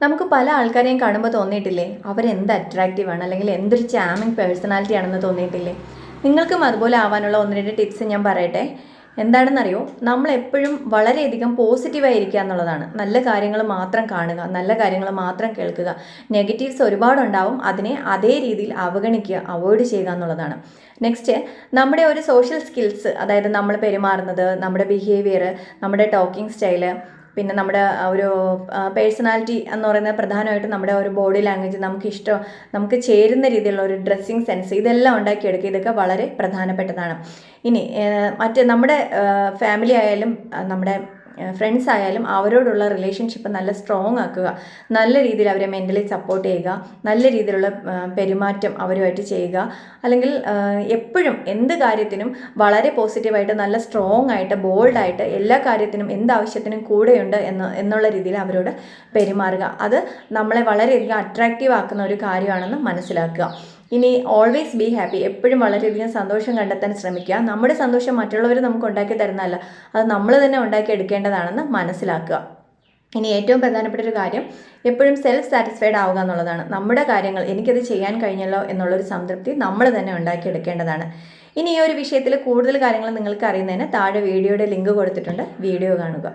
നമുക്ക് പല ആൾക്കാരെയും കാണുമ്പോൾ തോന്നിയിട്ടില്ലേ? അവരെന്ത് അട്രാക്റ്റീവ് ആണ്? അല്ലെങ്കിൽ എന്തൊരു ചാമിങ് പേഴ്സണാലിറ്റി ആണെന്ന് തോന്നിയിട്ടില്ലേ? നിങ്ങൾക്കും അതുപോലെ ആവാനുള്ള ഒന്ന് രണ്ട് ടിപ്സ് ഞാൻ പറയട്ടെ. എന്താണെന്നറിയോ? നമ്മൾ എപ്പോഴും വളരെയധികം പോസിറ്റീവായി ഇരിക്കുക എന്നുള്ളതാണ്. നല്ല കാര്യങ്ങൾ മാത്രം കാണുക നല്ല കാര്യങ്ങൾ മാത്രം കേൾക്കുക. നെഗറ്റീവ്സ് ഒരുപാടുണ്ടാവും. അതിനെ അതേ രീതിയിൽ അവഗണിക്കുക അവോയ്ഡ് ചെയ്യുക എന്നുള്ളതാണ്. നെക്സ്റ്റ് നമ്മുടെ ഒരു സോഷ്യൽ സ്കിൽസ് അതായത് നമ്മൾ പെരുമാറുന്നത് നമ്മുടെ ബിഹേവിയർ നമ്മുടെ ടോക്കിംഗ് സ്റ്റൈൽ പിന്നെ നമ്മുടെ ഒരു പേഴ്സണാലിറ്റി എന്ന് പറയുന്നത് പ്രധാനമായിട്ടും നമ്മുടെ ഒരു ബോഡി ലാംഗ്വേജ് നമുക്ക് ഇഷ്ടം നമുക്ക് ചേരുന്ന രീതിയിലുള്ള ഒരു ഡ്രസ്സിങ് സെൻസ് ഇതെല്ലാം ഉണ്ടാക്കിയെടുക്കുക. ഇതൊക്കെ വളരെ പ്രധാനപ്പെട്ടതാണ്. ഇനി മറ്റ് നമ്മുടെ ഫാമിലി ആയാലും നമ്മുടെ ഫ്രണ്ട്സ് ആയാലും അവരോടുള്ള റിലേഷൻഷിപ്പ് നല്ല സ്ട്രോങ് ആക്കുക. നല്ല രീതിയിൽ അവരെ മെന്റലി സപ്പോർട്ട് ചെയ്യുക. നല്ല രീതിയിലുള്ള പെരുമാറ്റം അവരുമായിട്ട് ചെയ്യുക. അല്ലെങ്കിൽ എപ്പോഴും എന്ത് കാര്യത്തിനും വളരെ പോസിറ്റീവായിട്ട് നല്ല സ്ട്രോങ് ആയിട്ട് ബോൾഡായിട്ട് എല്ലാ കാര്യത്തിനും എന്താവശ്യത്തിനും കൂടെയുണ്ട് എന്ന് എന്നുള്ള രീതിയിൽ അവരോട് പെരുമാറുക. അത് നമ്മളെ വളരെയധികം അട്രാക്റ്റീവ് ആക്കുന്ന ഒരു കാര്യമാണെന്ന് മനസ്സിലാക്കുക. ഇനി ഓൾവേസ് ബി ഹാപ്പി എപ്പോഴും വളരെയധികം സന്തോഷം കണ്ടെത്താൻ ശ്രമിക്കുക. നമ്മുടെ സന്തോഷം മറ്റുള്ളവർ നമുക്ക് ഉണ്ടാക്കി തരുന്നതല്ല. അത് നമ്മൾ തന്നെ ഉണ്ടാക്കി എടുക്കേണ്ടതാണെന്ന് മനസ്സിലാക്കുക. ഇനി ഏറ്റവും പ്രധാനപ്പെട്ട ഒരു കാര്യം എപ്പോഴും സെൽഫ് സാറ്റിസ്ഫൈഡ് ആവുക എന്നുള്ളതാണ്. നമ്മുടെ കാര്യങ്ങൾ എനിക്കത് ചെയ്യാൻ കഴിഞ്ഞല്ലോ എന്നുള്ളൊരു സംതൃപ്തി നമ്മൾ തന്നെ ഉണ്ടാക്കിയെടുക്കേണ്ടതാണ് ഇനി ഈ ഒരു വിഷയത്തിൽ കൂടുതൽ കാര്യങ്ങൾ നിങ്ങൾക്ക് അറിയുന്നതിന് താഴെ വീഡിയോയുടെ ലിങ്ക് കൊടുത്തിട്ടുണ്ട്. വീഡിയോ കാണുക.